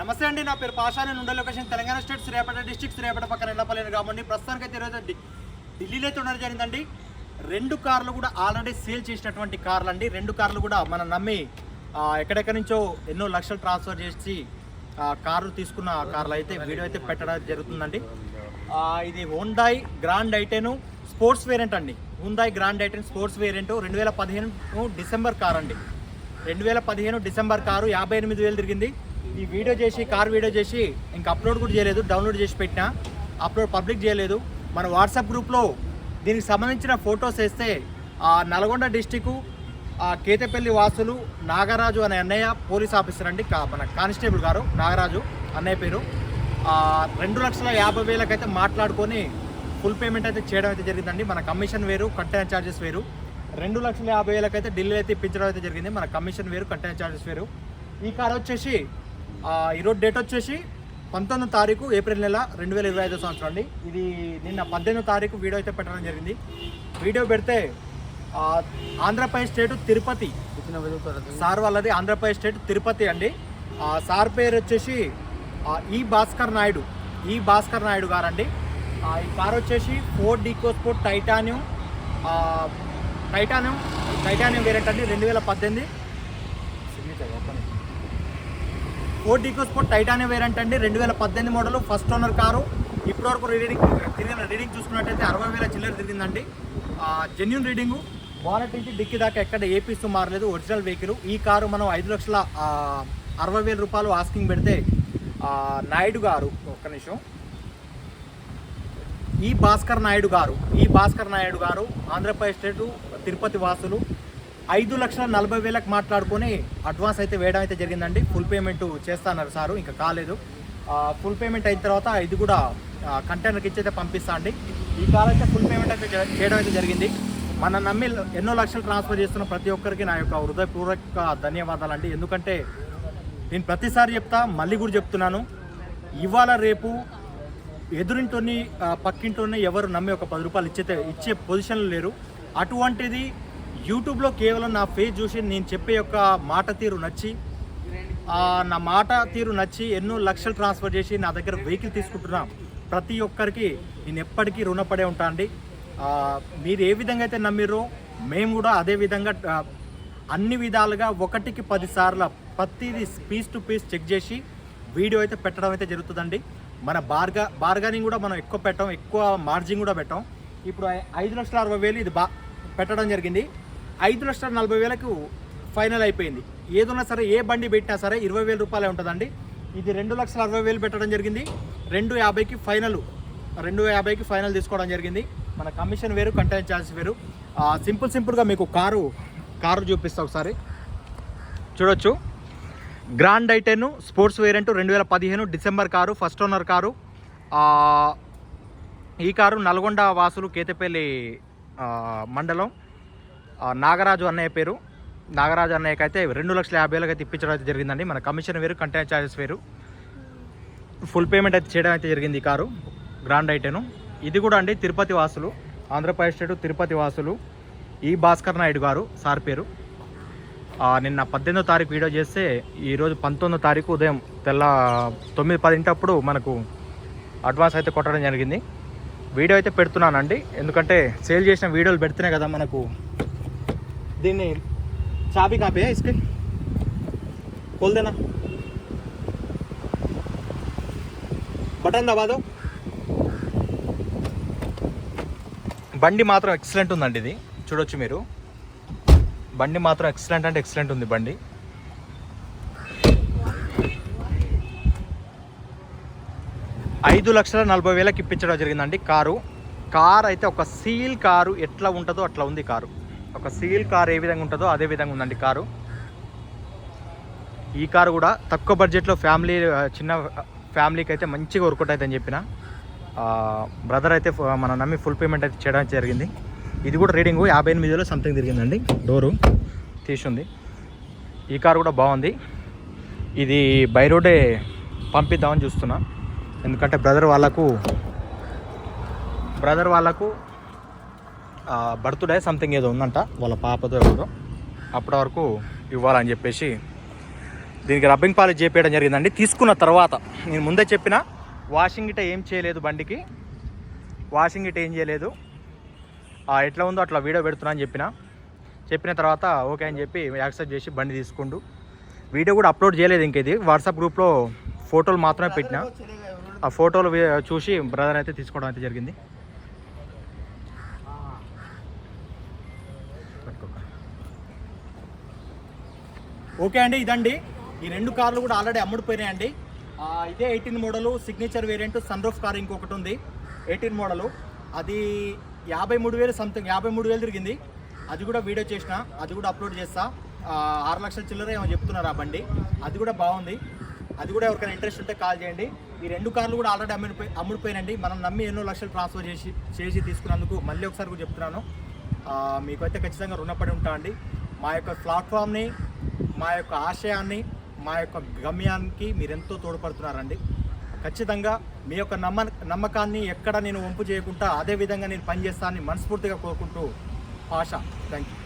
నమస్తే అండి నా పేరు పాషా నేను ఉండే location Telangana state Sripeta district Sripeta పక్కన ఎల్లపల్లి కాబట్టి ప్రస్తుతానికి అయితే ఈరోజు ఢిల్లీలో అయితే ఉండడం జరిగిందండి. రెండు కార్లు కూడా ఆల్రెడీ సేల్ చేసినటువంటి కార్లు అండి రెండు కార్లు కూడా మనం నమ్మి ఎక్కడెక్కడి నుంచో ఎన్నో లక్షలు ట్రాన్స్ఫర్ చేసి కార్లు తీసుకున్న కార్లు అయితే వీడియో అయితే పెట్టడం జరుగుతుందండి. ఇది Hyundai grand i ten sports variant అండి. Hyundai grand i ten sports variant రెండు వేల పదిహేను డిసెంబర్ కార్ అండి రెండు వేల పదిహేను డిసెంబర్ కారు యాభై ఎనిమిది వేలు తిరిగింది. ఈ వీడియో చేసి కార్ వీడియో చేసి ఇంకా అప్లోడ్ కూడా చేయలేదు డౌన్లోడ్ చేసి పెట్టినా. అప్లోడ్ పబ్లిక్ చేయలేదు. మన వాట్సాప్ గ్రూప్లో దీనికి సంబంధించిన ఫొటోస్ వేస్తే ఆ నల్గొండ డిస్టిక్ ఆ కేతపల్లి వాసులు నాగరాజు అనే అన్నయ్య పోలీస్ ఆఫీసర్ అండి కా- మన కానిస్టేబుల్ గారు నాగరాజు అన్నయ్య పేరు. రెండు లక్షల యాభై వేలకైతే మాట్లాడుకొని ఫుల్ పేమెంట్ అయితే చేయడం అయితే జరిగిందండి. మన కమిషన్ వేరు కంటైనర్ ఛార్జెస్ వేరు. రెండు లక్షల యాభై వేలకైతే ఢిల్లీ అయితే ఇప్పించడం అయితే జరిగింది. మన కమిషన్ వేరు కంటైనర్ ఛార్జెస్ వేరు. ఈ కార్ వచ్చేసి ఈరోజు డేట్ వచ్చేసి పంతొమ్మిదో తారీఖు ఏప్రిల్ నెల రెండు వేల ఇరవై ఐదో సంవత్సరం అండి. ఇది నిన్న పద్దెనిమిదో తారీఖు వీడియో అయితే పెట్టడం జరిగింది. వీడియో పెడితే ఆంధ్రప్రదేశ్ స్టేట్ తిరుపతి. సార్ వాళ్ళది ఆంధ్రప్రదేశ్ స్టేట్ తిరుపతి అండి. సార్ పేరు వచ్చేసి ఈ భాస్కర్ నాయుడు. ఈ భాస్కర్ నాయుడు గారండి. ఈ కార్ వచ్చేసి ఫోర్ డీకో టైటానియం. టైటానియం టైటానియం వేరియంట్ అండి రెండు వేల పద్దెనిమిది. ఫోర్ ఈకోస్పోర్ట్ స్పోర్ట్ వేరియంట్ అండి. రెండు వేల పద్దెనిమిది మోడల్ ఫస్ట్ ఓనర్ కారు. ఇప్పటివరకు రీడింగ్ తిరిగిన రీడింగ్ చూసుకున్నట్టయితే అరవై వేల చిల్లర తిరిగిందండి. Genuine reading. వాలెట్ నుంచి డిక్కి దాకా ఎక్కడ ఏ పీసు మారలేదు ఒరిజినల్ వెహికల్. ఈ కారు మనం ఐదు లక్షల అరవై వేల రూపాయలు ఆస్కింగ్ పెడితే నాయుడు గారు ఒక్క నిమిషం. ఈ భాస్కర్ నాయుడు గారు ఈ భాస్కర్ నాయుడు గారు ఆంధ్రప్రదేశ్ స్టేటు తిరుపతి వాసులు ఐదు లక్షల నలభై వేలకు మాట్లాడుకొని అడ్వాన్స్ అయితే వేయడం అయితే జరిగిందండి. ఫుల్ పేమెంట్ చేస్తాన్నారు సారు ఇంకా కాలేదు. ఫుల్ పేమెంట్ అయిన తర్వాత ఇది కూడా కంటైనర్కి ఇచ్చి అయితే పంపిస్తా అండి. ఈ కార్ అయితే ఫుల్ పేమెంట్ అయితే చేయడం అయితే జరిగింది. మన నమ్మి ఎన్నో లక్షలు ట్రాన్స్ఫర్ చేస్తున్న ప్రతి ఒక్కరికి నా యొక్క హృదయపూర్వక ధన్యవాదాలు అండి ఎందుకంటే నేను ప్రతిసారి చెప్తా మళ్ళీ కూడా చెప్తున్నాను. ఇవాళ రేపు ఎదురింటోని పక్కింటోని ఎవరు నమ్మి ఒక పది రూపాయలు ఇచ్చే ఇచ్చే పొజిషన్లు లేరు. అటువంటిది యూట్యూబ్లో కేవలం నా ఫేస్ చూసి నేను చెప్పే యొక్క మాట తీరు నచ్చి నా మాట తీరు నచ్చి ఎన్నో లక్షలు ట్రాన్స్ఫర్ చేసి నా దగ్గర వెహికల్ తీసుకుంటున్నా ప్రతి ఒక్కరికి నేను ఎప్పటికీ రుణపడే ఉంటా అండి. మీరు ఏ విధంగా అయితే నమ్మిరో మేము కూడా అదే విధంగా అన్ని విధాలుగా ఒకటికి పది సార్లు ప్రతిది పీస్ టు పీస్ చెక్ చేసి వీడియో అయితే పెట్టడం అయితే జరుగుతుందండి. మన బార్గా బార్గనింగ్ కూడా మనం ఎక్కువ పెట్టాం ఎక్కువ మార్జిన్ కూడా పెట్టాం. ఇప్పుడు ఐదు లక్షల అరవై వేలు ఇది బా పెట్టడం జరిగింది. ఐదు లక్షల నలభై వేలకు ఫైనల్ అయిపోయింది. ఏదున్నా సరే ఏ బండి పెట్టినా సరే ఇరవై వేల రూపాయలే ఉంటుందండి. ఇది రెండు లక్షల అరవై వేలు పెట్టడం జరిగింది. రెండు యాభైకి ఫైనల్ రెండు యాభైకి ఫైనల్ తీసుకోవడం జరిగింది. మన కమిషన్ వేరు కంటైన్ ఛార్జెస్ వేరు. సింపుల్ సింపుల్గా మీకు కారు కారు చూపిస్తా ఒకసారి. చూడొచ్చు. గ్రాండ్ ఐటెన్ స్పోర్ట్స్ వేరియంట్ రెండు వేల పదిహేను December car first owner car. ఈ కారు నల్గొండ వాసులు కేతపల్లి మండలం. నాగరాజు అన్నయ్య పేరు. నాగరాజు అన్నయ్యకి అయితే రెండు లక్షల యాభై వేలకు అయితే ఇప్పించడం అయితే జరిగిందండి. మన కమిషన్ వేరు కంటైనర్ ఛార్జెస్ వేరు. ఫుల్ పేమెంట్ అయితే చేయడం అయితే జరిగింది ఈ కారు గ్రాండ్ ఐటెను. ఇది కూడా అండి తిరుపతి వాసులు ఆంధ్రప్రదేశ్ స్టేట్ తిరుపతి వాసులు. ఈ భాస్కర్ నాయుడు గారు సార్ పేరు. నిన్న పద్దెనిమిదో తారీఖు వీడియో చేస్తే ఈరోజు పంతొమ్మిదో తారీఖు ఉదయం తెల్ల తొమ్మిది పదింటప్పుడు మనకు అడ్వాన్స్ అయితే కొట్టడం జరిగింది. వీడియో అయితే పెడుతున్నానండి. ఎందుకంటే సేల్ చేసిన వీడియోలు పెడితేనే కదా మనకు. దీన్ని है इसके खोल देना బటన్ దబాదు బండి మాత్రం ఎక్సలెంట్ ఉందండి ఇది. చూడొచ్చు మీరు. బండి మాత్రం ఎక్సలెంట్ అంటే ఎక్సలెంట్ ఉంది బండి. ఐదు లక్షల నలభై వేలకు ఇప్పించడం జరిగిందండి కారు. కార్ అయితే ఒక సీల్ కారు ఎట్లా ఉంటుందో అట్లా ఉంది కారు. ఒక సీల్ కార్ ఏ విధంగా ఉంటుందో అదే విధంగా ఉందండి కారు. ఈ కారు కూడా తక్కువ బడ్జెట్లో ఫ్యామిలీ చిన్న ఫ్యామిలీకి అయితే మంచిగా వర్కౌట్ అవుతుందని చెప్పిన బ్రదర్ అయితే మన నమ్మి ఫుల్ పేమెంట్ అయితే చేయడం జరిగింది. ఇది కూడా రీడింగ్ యాభై ఎనిమిది వేలు సంథింగ్ తిరిగిందండి. డోరు తీసుంది. ఈ కారు కూడా బాగుంది. ఇది బై రోడే పంపిద్దామని చూస్తున్నా. ఎందుకంటే బ్రదర్ వాళ్ళకు బ్రదర్ వాళ్ళకు బర్త్డే సంథింగ్ ఏదో ఉందంట వాళ్ళ పాపతో ఎవరో. అప్పటి వరకు ఇవ్వాలని చెప్పేసి దీనికి రబ్బింగ్ పాలిష్ చేపించడం జరిగిందండి. తీసుకున్న తర్వాత నేను ముందే చెప్పిన వాషింగ్ ఇట ఏం చేయలేదు బండికి. వాషింగ్ ఇట ఏం చేయలేదు. ఎట్లా ఉందో అట్లా వీడియో పెడుతున్నా అని చెప్పిన. చెప్పిన తర్వాత ఓకే అని చెప్పి యాక్సెప్ట్ చేసి బండి తీసుకుండు. వీడియో కూడా అప్లోడ్ చేయలేదు ఇంక ఇది. వాట్సాప్ గ్రూప్లో ఫోటోలు మాత్రమే పెట్టిన. ఆ ఫోటోలు చూసి బ్రదర్ అయితే తీసుకోవడం అయితే జరిగింది. ఓకే అండి ఇదండి. ఈ రెండు కార్లు కూడా ఆల్రెడీ అమ్ముడుపోయినాయండి అండి ఇదే eighteen model signature variant sunroof car ఇంకొకటి ఉంది. Eighteen model. అది యాభై మూడు వేలు సంథింగ్ యాభై మూడు వేలు తిరిగింది. అది కూడా వీడియో చేసిన అది కూడా అప్లోడ్ చేస్తా. ఆరు లక్షల చిల్లర ఏమో చెప్తున్నారు ఆ బండి. అది కూడా బాగుంది. అది కూడా ఎవరికైనా ఇంట్రెస్ట్ ఉంటే కాల్ చేయండి. ఈ రెండు కార్లు కూడా ఆల్రెడీ అమ్ముడిపోయి అమ్ముడిపోయినండి మనం నమ్మి ఎన్నో లక్షలు ట్రాన్స్ఫర్ చేసి చేసి తీసుకున్నందుకు మళ్ళీ ఒకసారి కూడా చెప్తున్నాను. మీకు మీకైతే ఖచ్చితంగా రుణపడి ఉంటా అండి. మా యొక్క ప్లాట్ఫామ్ని మా యొక్క ఆశయాన్ని మా యొక్క గమ్యానికి మీరెంతో తోడ్పడుతున్నారండి. ఖచ్చితంగా మీ యొక్క నమ్మ నమ్మకాన్ని ఎక్కడ నేను వంపు చేయకుండా అదే విధంగా నేను పనిచేస్తానని మనస్ఫూర్తిగా కోరుకుంటూ ఆశ. Thank you